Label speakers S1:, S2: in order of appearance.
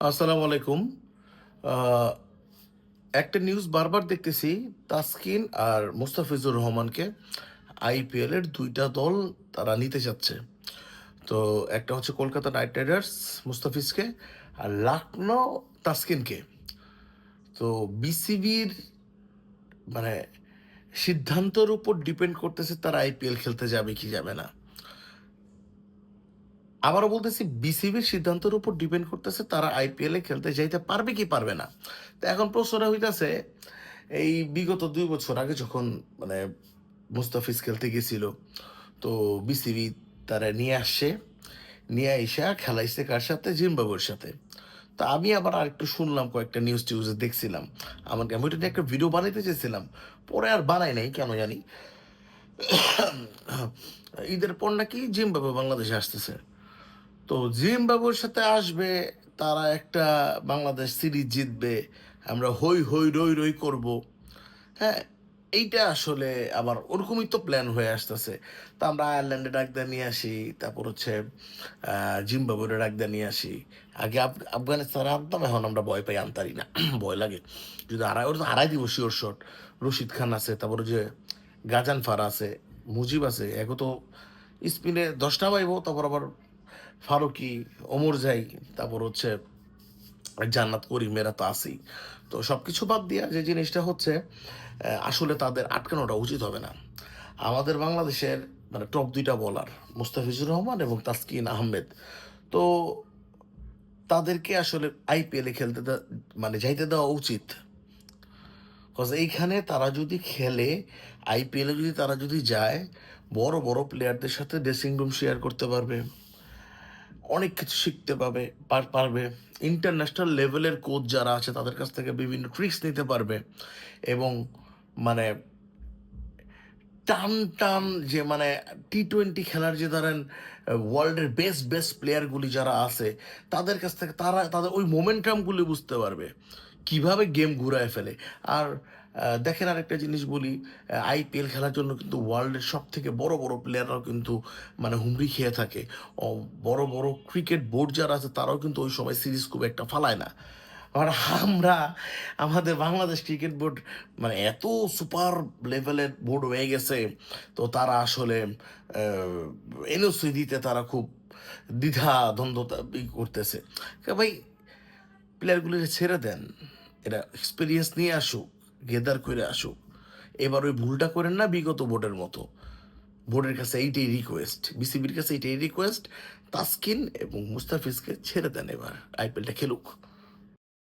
S1: আসসালামু আলাইকুম। একটা নিউজ বারবার দেখতেছি, তাসকিন আর মুস্তাফিজুর রহমানকে আইপিএল এর দুইটা দল তারা নিতে চাচ্ছে তো একটা হচ্ছে কলকাতা নাইট রাইডার্স মুস্তাফিজকে আর লখনৌ তাসকিনকে। তো বিসিবির মানে সিদ্ধান্তের উপর ডিপেন্ড করতেছে তারা আইপিএল খেলতে যাবে কি যাবে না। আবারও বলতেছি বিসিবির সিদ্ধান্তের উপর ডিপেন্ড করতেছে তারা আইপিএল খেলতে যাইতে পারবে কি পারবে না। তো এখন প্রশ্নটা হইতাছে, এই বিগত দুই বছর আগে যখন মানে মুস্তাফিজ খেলতে গেছিল, তো বিসিবি তারা নিয়ে আসছে, নিয়ে এসে খেলাইছে কার সাথে? জিম্বাবুয়ের সাথে। তো আমি আবার আরেকটু শুনলাম কয়েকটা নিউজ টিউজে দেখছিলাম। আমাকে, আমি নিয়ে একটা ভিডিও বানাইতে চেয়েছিলাম, পরে আর বানাই নাই, কেন জানি। ঈদের পর নাকি জিম্বাবুয়ে বাংলাদেশে আসতেছে। তো জিম্বাবুয়ের সাথে আসবে তারা একটা বাংলাদেশ সিরিজ জিতবে আমরা হই হই রই রই করব। হ্যাঁ এইটা আসলে আবার ওরকমই তো প্ল্যান হয়ে আসতেছে। তা আমরা আয়ারল্যান্ডে ডাক দিয়ে নিয়ে আসি তারপর হচ্ছে আহ, জিম্বাবুয়ে ডাক নিয়ে আসি। আগে আফ- আফগানিস্তানে আনতাম এখন আমরা ভয় পাই আনতারি না ভয় লাগে। যদি আড়াই ওর আড়াই দিব শিওর শট রশিদ খান আছে তারপর যে গাজান ফার আছে মুজিব আছে এগো তো স্পিনে দশটা পাইবো তারপর আবার ফারুকি, ওমর যাই, তারপর হচ্ছে জান্নাত করিমেরা তো আছেই। তো সব কিছু বাদ দিয়া যে জিনিসটা হচ্ছে আসলে তাদের আটকানোটা উচিত হবে না। আমাদের বাংলাদেশের মানে টপ দুইটা বলার মুস্তাফিজুর রহমান এবং তাসকিন আহমেদ। তো তাদেরকে আসলে আইপিএলে খেলতে মানে যাইতে দেওয়া উচিত। কজ এইখানে তারা যদি খেলে আইপিএলে যদি তারা যদি যায়, বড় বড় প্লেয়ারদের সাথে ড্রেসিং রুম শেয়ার করতে পারবে। অনেক কিছু শিখতে পাবে পারবে। ইন্টারন্যাশনাল লেভেলের কোচ যারা আছে, তাদের কাছ থেকে বিভিন্ন ট্রিক্স নিতে পারবে এবং মানে টান টান যে মানে টি টোয়েন্টি খেলার যে ধরেন ওয়ার্ল্ডের বেস্ট বেস্ট প্লেয়ারগুলি যারা আছে, তাদের কাছ থেকে তারা, তাদের ওই মোমেন্টামগুলি বুঝতে পারবে। কীভাবে গেম ঘুরায় ফেলে। আর দেখেন আরেকটা জিনিস বলি আইপিএল খেলার জন্য কিন্তু ওয়ার্ল্ডের সব থেকে বড় বড় প্লেয়াররাও কিন্তু মানে হুমড়ি খেয়ে থাকে। বড় বড় ক্রিকেট বোর্ড যারা আছে, তারাও কিন্তু ওই সময় সিরিজ খুব একটা ফালায় না। আর আমরা, আমাদের বাংলাদেশ ক্রিকেট বোর্ড মানে এত সুপার লেভেলের বোর্ড হয়ে গেছে, তো তারা আসলে এনওসি দিতে তারা খুব দ্বিধা দ্বন্দ্বতা করতেছে। ভাই প্লেয়ারগুলিকে ছেড়ে দেন, এরা এক্সপিরিয়েন্স নিয়ে আসুক। গেদার করে আসুক। এবার ওই ভুলটা করেন না বিগত বোর্ডের মতো। বোর্ডের কাছে এইটাই রিকোয়েস্ট বিসিবির কাছে এইটাই রিকোয়েস্ট তাসকিন এবং মুস্তাফিজকে ছেড়ে দেন এবার। আইপিএলটা খেলুক।